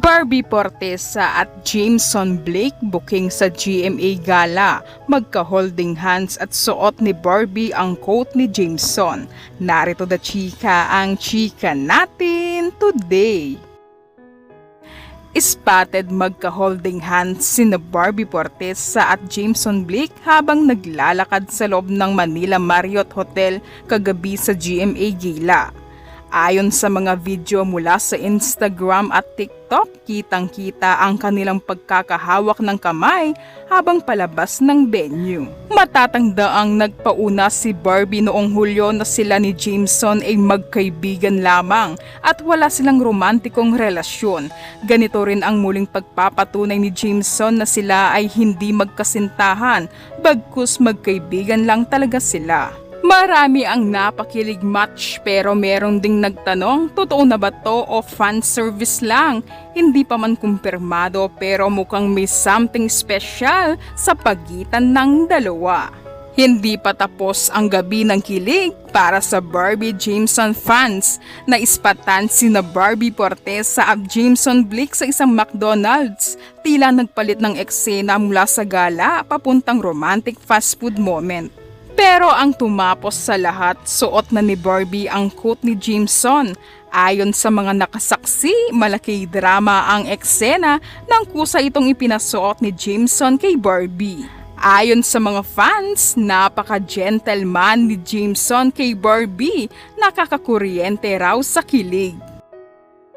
Barbie Portesa at Jameson Blake booking sa GMA Gala. Magka-holding hands at suot ni Barbie ang coat ni Jameson. Narito the chika ang chika natin today. Spotted magka-holding hands sina Barbie Portesa at Jameson Blake habang naglalakad sa loob ng Manila Marriott Hotel kagabi sa GMA Gala. Ayon sa mga video mula sa Instagram at TikTok, kitang-kita ang kanilang pagkakahawak ng kamay habang palabas ng venue. Matatanda ang nagpauna si Barbie noong Hulyo na sila ni Jameson ay magkaibigan lamang at wala silang romantikong relasyon. Ganito rin ang muling pagpapatunay ni Jameson na sila ay hindi magkasintahan, bagkus magkaibigan lang talaga sila. Marami ang napakilig match pero meron ding nagtanong, totoo na ba to o fan service lang? Hindi pa man kumpirmado pero mukhang may something special sa pagitan ng dalawa. Hindi pa tapos ang gabi ng kilig para sa Barbie Jameson fans na ispatan sina Barbie Portesa at Jameson Blake sa isang McDonald's. Tila nagpalit ng eksena mula sa gala papuntang romantic fast food moment. Pero ang tumapos sa lahat, suot na ni Barbie ang coat ni Jameson. Ayon sa mga nakasaksi, malaki drama ang eksena nang kusa itong ipinasuot ni Jameson kay Barbie. Ayon sa mga fans, napaka-gentleman ni Jameson kay Barbie, nakakakuryente raw sa kilig.